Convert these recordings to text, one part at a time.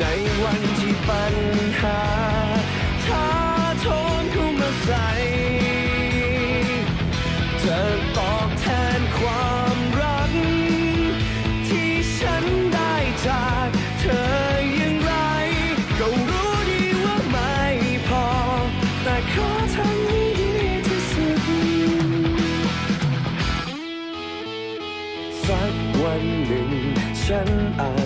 ในวันที่ปัญหาท้าทนเข้ามาใส่เธอตอบแทนความรัก ที่ฉันได้จากเธออย่างไร ก็รู้ดีว่าไม่พอ แต่ขอทำให้ดีที่สุด สักวันหนึ่งฉันอาจ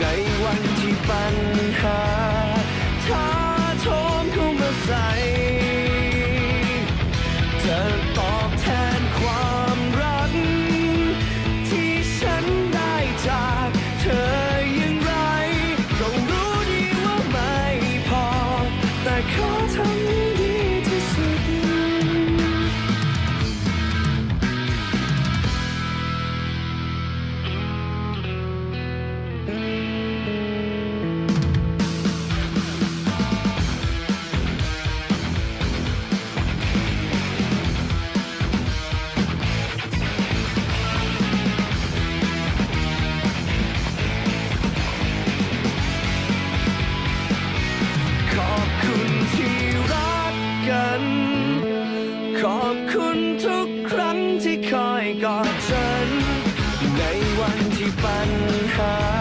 ในวันที่ปัน คุณที่รักกัน ขอบคุณทุกครั้งที่คอยกอดฉัน ในวันที่ปัญหา